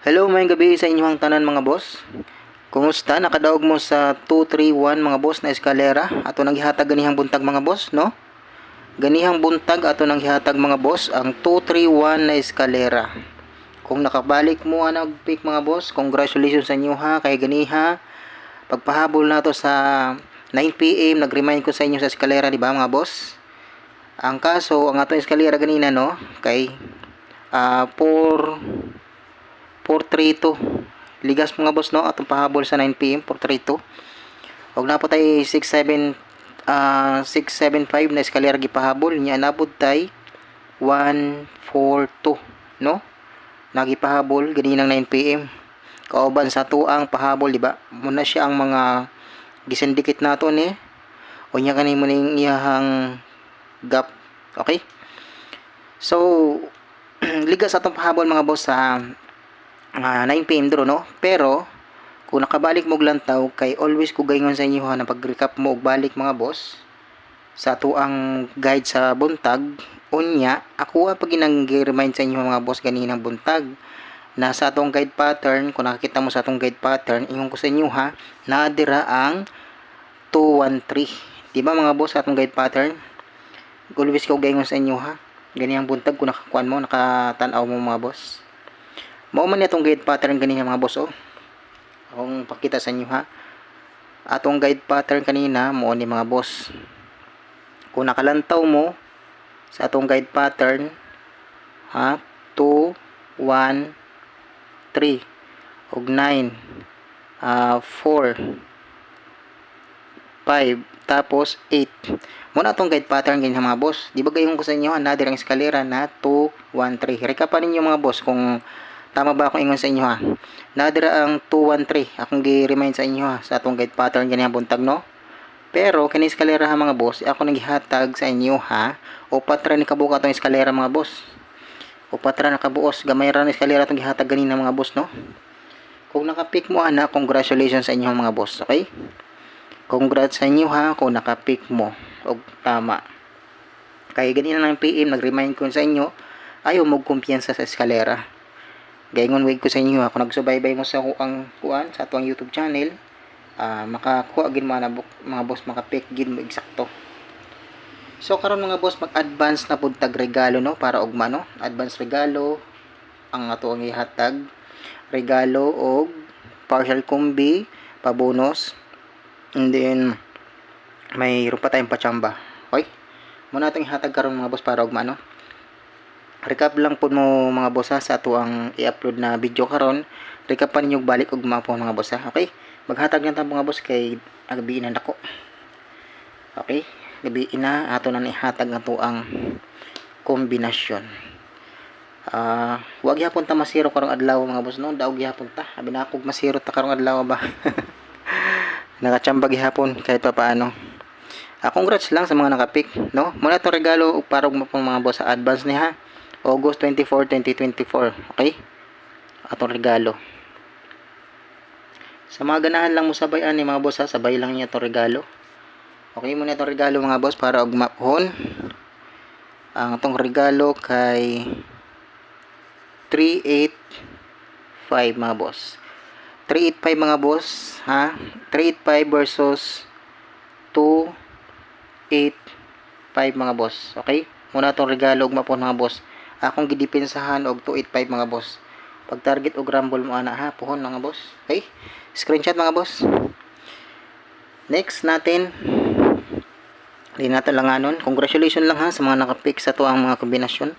Hello, may gabi sa inyong tanan mga boss. Kumusta? Nakadaog mo sa 231 mga boss na eskalera. Ato nang gihatag ganihang buntag mga boss, no? Ganihang buntag ato nang gihatag mga boss ang 231 na eskalera. Kung nakabalik mo ang nag-pick mga boss, congratulations sa inyo ha kay ganiha. Pagpahabol na to sa 9pm, nag-remind ko sa inyo sa eskalera, di ba mga boss? Ang kaso, ang atong eskalera ganina no, kay ah 4 432 ligas mga boss no? Atong pahabol sa 9pm 432 og na po tay 67 ah 675 na eskalera gipahabol. Nya nabot tay 142 no? Nagipahabol ganinang 9pm kauban sa tuang pahabol di ba? Muna siya ang mga gisindikit nato ni. O nya kani mo ning iyahang gap. Okay? So ligas atong pahabol mga boss sa ah 9pm dro no? Pero kung nakabalik mo og lantaw kay always ko gayon sa inyo ha na pag-recap mo og balik mga boss sa ato ang guide sa buntag unya ako pag ginang-remind sa inyo mga boss ganinang buntag na sa atong guide pattern kung nakakita mo sa atong guide pattern ingon ko sa inyo ha naadira ang 213 di ba mga boss sa atong guide pattern? Always ko gayon sa inyo ha ganiyang buntag kung nakakuan mo nakatanaw mo mga boss Mao man itong guide pattern kanina mga boss oh. Akong pakita sa inyo ha. Atong guide pattern kanina mo ni mga boss. Kung nakalantaw mo sa atong guide pattern ha 2 1 3 ug 9 ah 4 5 tapos 8 Muna atong guide pattern ganyan mga boss. Di ba gayon ko sa inyo another ang eskalera na 2 1 3. Rekapan ninyo mga boss kung Tama ba akong ingon sa inyo ha? Nadira ang 213. Akong gi-remind sa inyo ha sa atong guide pattern ganyan buntag no. Pero kini eskalera ha mga boss, ako naghihatag sa inyo ha. Upat ra ni kabuka atong eskalera mga boss. Upat ra nakabuos, gamay ra ni eskalera atong gihatag ganina mga boss no. Kung naka-pick mo ana, congratulations sa inyo mga boss, okay? Congrats sa inyo ha kung naka-pick mo og tama. Kaya ganina ng PM nag-remind ko sa inyo, ayaw mo kumpiyansa sa eskalera. Gayon wig ko sa inyo ako nagsubaybay mo sa ang kuan sa atong YouTube channel, ah makakuha gid mo na bu- mga boss maka-pick gid mo eksakto. So karon mga boss mag-advance na pud tag regalo no para ugma no. Advance regalo ang ato ang ihatag. Regalo og partial combi, pabonus. And then may rupa tayong pachamba. Okay? Muna itong ihatag karon mga boss para ugma no recap lang po mo mga boss sa ato ang i-upload na video karon. Recap pa ninyo balik og mga po mga boss okay? Maghatag lang ta mga boss kay agabi na nako okay? Gabi na ato na ihatag na to ang kombinasyon. Ah wag gyapon ta masiro karong adlaw mga boss no? Daog gyapon ta. Abi na akog masiro ta karong adlaw ba? Nakachamba gyapon kahit pa paano Ah, congrats lang sa mga nakapick, no? Muna itong regalo para mga boss sa advance ni ha. August 24, 2024. Okay? Atong regalo. Sa mga ganahan lang mo sabay ani mga boss ha, sabay lang niya itong regalo. Okay muna itong regalo mga boss para og maphon. Ang itong regalo kay 385 mga boss. 385 mga boss, ha? 385 versus 285 mga boss. Okay? Muna itong regalo og mapon mga boss akong gidepensahan og 285 mga boss. Pag target og rumble mo ana ha? Puhon mga boss. Okay screenshot mga boss. Next natin. Di natin lang anon. Congratulations lang ha sa mga nakapick sa to ang mga kombinasyon.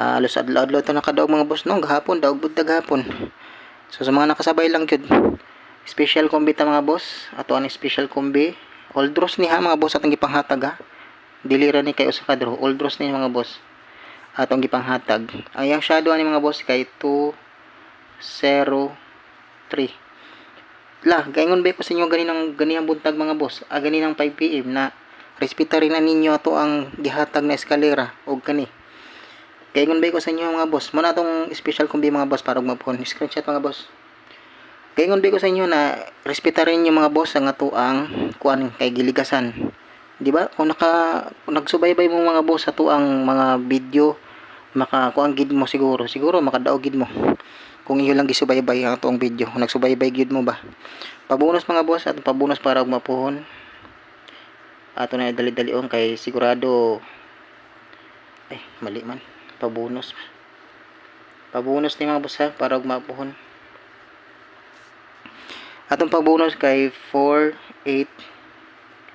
Uh, alos adlaw-adlaw to nakadaog mga boss no? Gahapon daog budag gahapon. So sa mga nakasabay lang jud. Special combi ta mga boss. Ato ang special combi. All draws ni ha mga boss atong gipanghatag ha? Dili ra ni kay usa ka all draws ni mga boss atong gipanghatag. Ang shadow ani mga boss kay 203 la gaingon ba ko sa inyo ganinang ganihang buntag mga boss? Ah ganinang 5 pm na respeta rin na ninyo ato ang gihatag na eskalera og kani gaingon ba ko sa inyo mga boss mo na atong special kumbi mga boss para magpon screenshot mga boss. Gaingon ba ko sa inyo na respeta rin yung mga boss ang ato ang kuan kay giligasan di ba? Kung naka kung nagsubaybay mo mga boss sa ang mga video maka kuang gid mo siguro siguro makadaog gid mo. Kung iyo lang gisubaybay ang tuong video kung nagsubaybay gyud mo ba. Pabonus mga boss at pabonus para og ato na dali-dali on kay sigurado ay mali man. Pabonus pabonus ni mga boss ha para og atong pabonus kay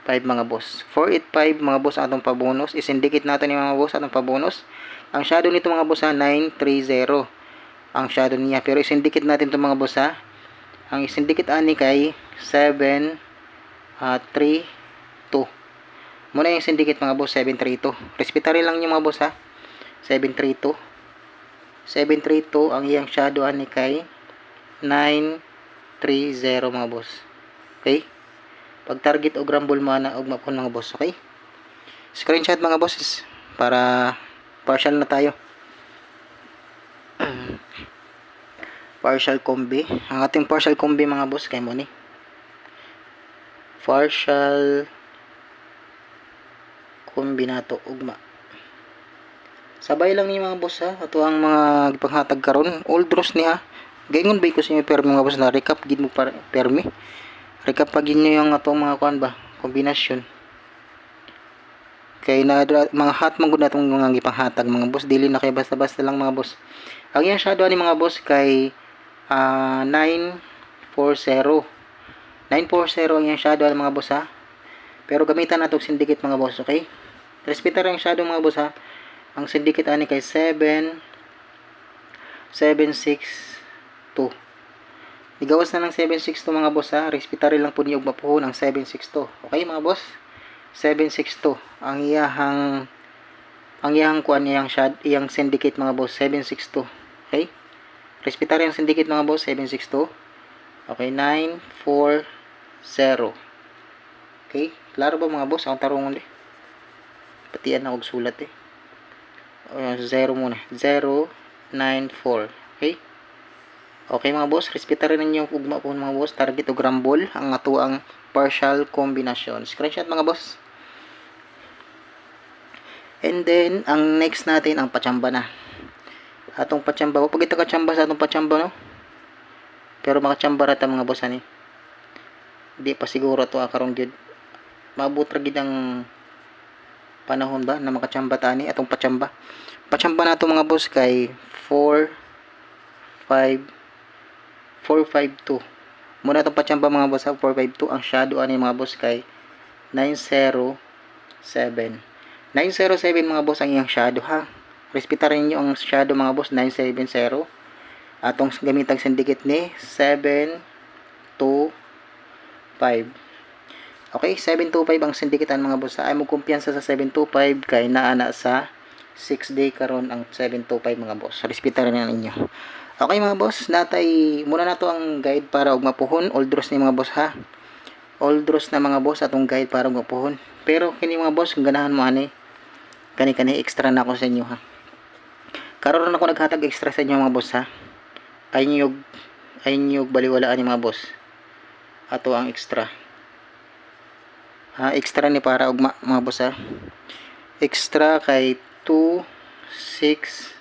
485 mga boss. 485 mga boss atong pabonus. Isindikit natin ni mga boss atong pabonus. Ang shadow nito mga boss ha 930 ang shadow niya. Pero isindikit natin to mga boss ha. Ang isindikit ani kay 7 uh, 3 2 muna yung syndicate mga boss 732 respetary lang yung mga boss ha. 732 732 ang iyang shadow ani kay 930 mga boss. Okay pag target og rumble mana og mapon mga boss okay? Screenshot mga bosses para partial na tayo. Partial combi. Ang ating partial combi mga boss kay mo ni partial kombinato ugma. Sabay lang ni mga boss ha? Ato ang mga gipanghatag karon. Old draws niya. Gayon ba ko sa inyo permi mga boss? Na recap gid mo para permi recap pa gid niyo yung atong mga kuan ba? Kombinasyon. Kay na mga hot man gud natong mga gipanghatag mga boss dili na kay basta-basta lang mga boss. Ang iyang shadow ni mga boss kay ah, 940 940 ang iyang shadow mga boss ha? Pero gamitan nato og syndicate mga boss okay? Respetar ang shadow mga boss ha? Ang syndicate ani kay 7 762 Igawas na ng 762 mga boss ha. Respetary lang po niyo mapuhon ang 762. Okay mga boss? 762 ang iyahang ang iyang kuan iyang shad iyang syndicate mga boss 762 okay? Respetary ang syndicate mga boss 762 okay 940 okay? Klaro ba mga boss? Ang tarungon eh. Patian na og sulat eh. Uh, 0 muna. 094 okay okay mga boss respetary ninyo og ugma po mga boss target og rumble ang ato ang partial combination screenshot mga boss And then, ang next natin, ang pachamba na. Atong pachamba. Pag ito kachamba sa atong pachamba, no? Pero makachamba rata mga boss, ani. Di pa siguro to akarong jud. Maabot ra gid ang panahon ba na makachamba tani atong pachamba. Pachamba na to mga boss kay 4 5 452. Muna itong pachamba mga boss ha, 452. Ang shadow ani mga boss kay 907. 907 mga boss ang iyang shadow ha. Respetarin niyo ang shadow mga boss 970. Atong gamitang syndicate ni 725. Okay, 725 ang syndicatean mga boss. Ay mo kumpiyansa sa 725 kay naana sa 6 day karon ang 725 mga boss. Respetarin na ninyo. Okay mga boss, natay muna na to ang guide para og mapuhon. Old draws ni mga boss ha. Old draws na mga boss atong guide para og mapuhon. Pero kini mga boss, kung ganahan mo ani, kani-kani extra na ako sa inyo ha. Karon ako naghatag extra sa inyo mga boss ha. Ay niyo ay niyo baliwalaan ni mga boss. Ato ang extra. Ha, extra ni para og mga boss ha. Extra kay 2 6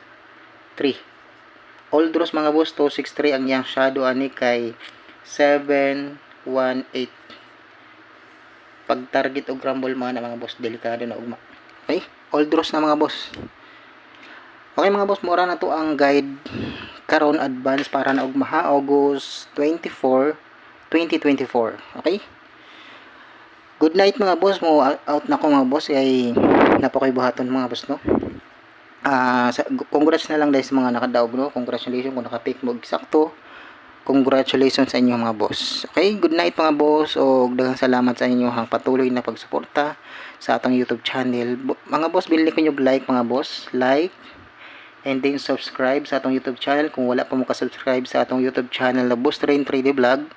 3. All draws mga boss 263 ang yang shadow ani kay 718. Pag target og rumble mga na mga boss delikado na ugma. Okay? all draws na mga boss okay mga boss mura na to ang guide karon advance para na og maha August 24 2024 okay good night mga boss mo out na ko mga boss ay napakoy buhaton mga boss no uh, congrats na lang dahil sa mga nakadaog no congratulations kung nakapick mo eksakto congratulations sa inyo mga boss okay good night mga boss o daghang salamat sa inyo hang patuloy na pagsuporta sa atong YouTube channel. Mga boss, bilhin ko nyo like mga boss. Like and then subscribe sa atong YouTube channel. Kung wala pa mo ka-subscribe sa atong YouTube channel na Boss Train 3D Vlog,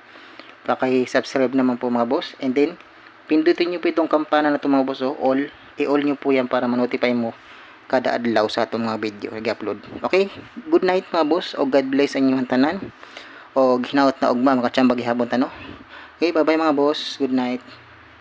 paki-subscribe naman po mga boss. And then, pindutin nyo po itong kampana na ito mga boss. Oh, all. I-all nyo po yan para ma-notify mo kada adlaw sa atong mga video nag-upload. Okay? Good night mga boss o God bless ang inyong tanan. O ginawat na ugma makachambag ihapon tano. Okay, bye-bye mga boss. Good night.